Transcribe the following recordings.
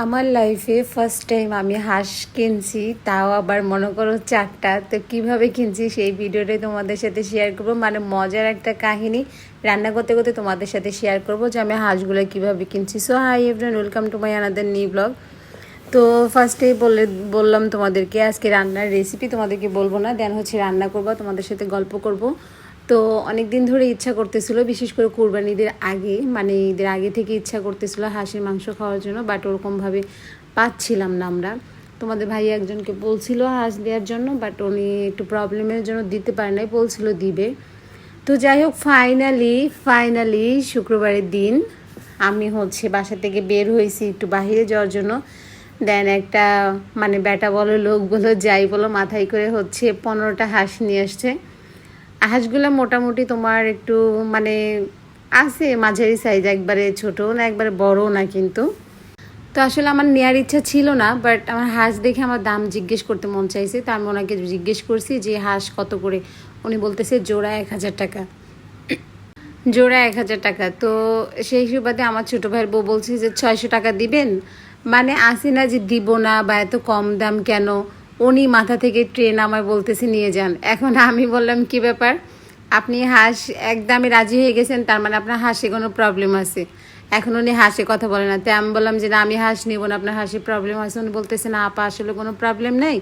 আমার লাইফে first time আমি হাঁস কিনছি, তাও আবার মনে করো চারটা। তো কীভাবে কিনছি সেই ভিডিওটাই তোমাদের সাথে শেয়ার করব। মানে মজার একটা কাহিনী রান্না করতে করতে তোমাদের সাথে শেয়ার করব যে আমি হাঁসগুলো কীভাবে কিনছি। So hi everyone welcome to my another new blog তো ফার্স্টেই বলে, বললাম তোমাদেরকে, আজকে রান্নার রেসিপি তোমাদেরকে বলব না দেন হচ্ছে রান্না করব, তোমাদের সাথে গল্প করব। তো অনেক দিন ধরে ইচ্ছা করতেছিল, বিশেষ করে কোরবানি ঈদের আগে মানে ঈদের আগে থেকে ইচ্ছা করতেছিল হাঁসের মাংস খাওয়ার জন্য বাট ওরকমভাবে পাচ্ছিলাম না আমরা। তোমাদের ভাই একজনকে বলছিল হাঁস দেওয়ার জন্য বাট উনি একটু প্রবলেমের জন্য দিতে পারে নাই, বলছিল দিবে। তো যাই হোক ফাইনালি ফাইনালি শুক্রবারের দিন আমি হচ্ছে বাসা থেকে বের হয়েছি একটু বাইরে যাওয়ার জন্য। দেন একটা মানে বেটা বলো, লোক বলো, যাই বলো, মাথায় করে হচ্ছে পনেরোটা হাঁস নিয়ে আসছে। হাঁসগুলো মোটামুটি তোমার একটু মানে আছে, মাঝারি সাইজ একবারে ছোটো না, একবারে বড়ও না কিন্তু। তো আসলে আমার নেওয়ার ইচ্ছা ছিল না বাট আমার হাঁস দেখে আমার দাম জিজ্ঞেস করতে মন চাইছে। তো আমি ওনাকে জিজ্ঞেস করছি যে, হাঁস কত করে? উনি বলতেছে, জোড়া এক হাজার টাকা। জোড়া এক হাজার টাকা। তো সেই সুবাদে আমার ছোটো ভাইয়ের বউ বলছে যে, ছয়শো টাকা দিবেন? মানে আসি না যে, দিব না বা এত কম দাম কেন? উনি মাথা থেকে ট্রেন আমায় বলতেছে, নিয়ে যান। এখন আমি বললাম, কি ব্যাপার? আপনি হাঁস একদমই রাজি হয়ে গেছেন, তার মানে আপনার হাঁসে কোনো প্রবলেম আছে? এখন উনি হাসে কথা বলে না। তাই আমি বললাম যে, না, আমি হাঁস নিব না, আপনার হাসি প্রবলেম আছে। উনি বলতেছে, না, আপা, আসলে কোনো প্রবলেম নেই।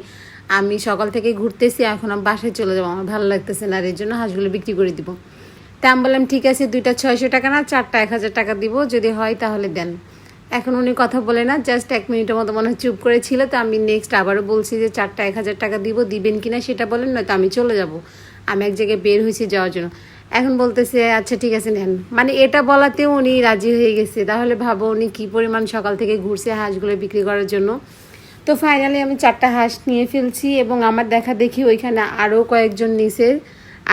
আমি সকাল থেকে ঘুরতেছি, এখন আমি বাসায় চলে যাব। আমার ভালো লাগতেছে না, আর এর জন্য হাঁসগুলো বিক্রি করে দিব। তা আমি বললাম, ঠিক আছে, দুইটা ছয়শো টাকা না, চারটা এক হাজার টাকা দিব। যদি হয় তাহলে দেন। এখন উনি কথা বলে না জাস্ট এক মিনিটের মতো মনে হয় চুপ করেছিল তো আমি নেক্সট আবারও বলছি যে চারটা এক হাজার টাকা দিব, দিবেন কিনা সেটা বলেন, নয়তো আমি চলে যাব। আমি এক জায়গায় বের হয়েছি যাওয়ার জন্য। এখন বলতেছে আচ্ছা ঠিক আছে, নেন। মানে এটা বলাতেও উনি রাজি হয়ে গেছে। তাহলে ভাবো উনি কী পরিমাণ সকাল থেকে ঘুরছে হাঁসগুলো বিক্রি করার জন্য। তো ফাইনালি আমি চারটা হাঁস নিয়ে ফেলছি এবং আমার দেখা দেখি ওইখানে আরও কয়েকজন নিচে,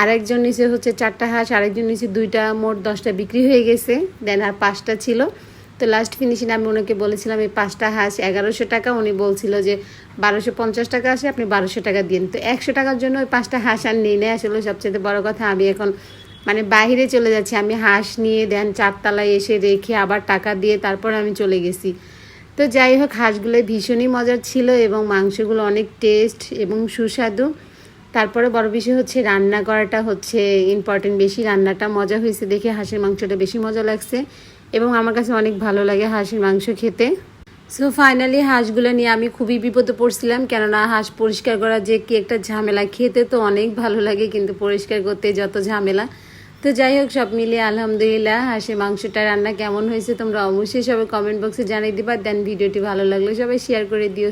আরেকজন নিচে হচ্ছে চারটা হাঁস, আরেকজন নিচে দুইটা, মোট দশটা বিক্রি হয়ে গেছে। দেন আর পাঁচটা ছিল। তো লাস্ট ফিনিশিং আমি ওনাকে বলেছিলাম, এই পাঁচটা হাঁস এগারোশো টাকা। উনি বলছিল যে, বারোশো পঞ্চাশ টাকা আসে, আপনি বারোশো টাকা দিন। তো একশো টাকার জন্য ওই পাঁচটা হাঁস আর নিয়ে নেয় আসলে সবচেয়ে বড় কথা। আমি এখন মানে বাইরে চলে যাচ্ছি। আমি হাঁস নিয়ে দেন চারতলায় এসে রেখে আবার টাকা দিয়ে তারপর আমি চলে গেছি। তো যাই হোক, হাঁসগুলো ভীষণই মজার ছিল এবং মাংসগুলো অনেক টেস্ট এবং সুস্বাদু। তারপরে বড় বিষয় হচ্ছে রান্না করাটা হচ্ছে ইম্পর্টেন্ট বেশি রান্নাটা মজা হয়েছে দেখে হাঁসের মাংসটা বেশি মজা লাগছে। এবং আমার কাছে অনেক ভালো লাগে হাঁসের মাংস খেতে। সো ফাইনালি হাঁসগুলো নিয়ে আমি খুবই বিপদে পড়ছিলাম, কেননা হাঁস পরিষ্কার করা যে কি একটা ঝামেলা, খেতে তো অনেক ভালো লাগে কিন্তু পরিষ্কার করতে যত ঝামেলা। তো যাই হোক, সব মিলিয়ে আলহামদুলিল্লাহ হাঁসের মাংসটা রান্না কেমন হয়েছে তোমরা অবশ্যই সবাই কমেন্ট বক্সে জানিয়ে দিবা দেন ভিডিওটি ভালো লাগলে সবাই শেয়ার করে দিও।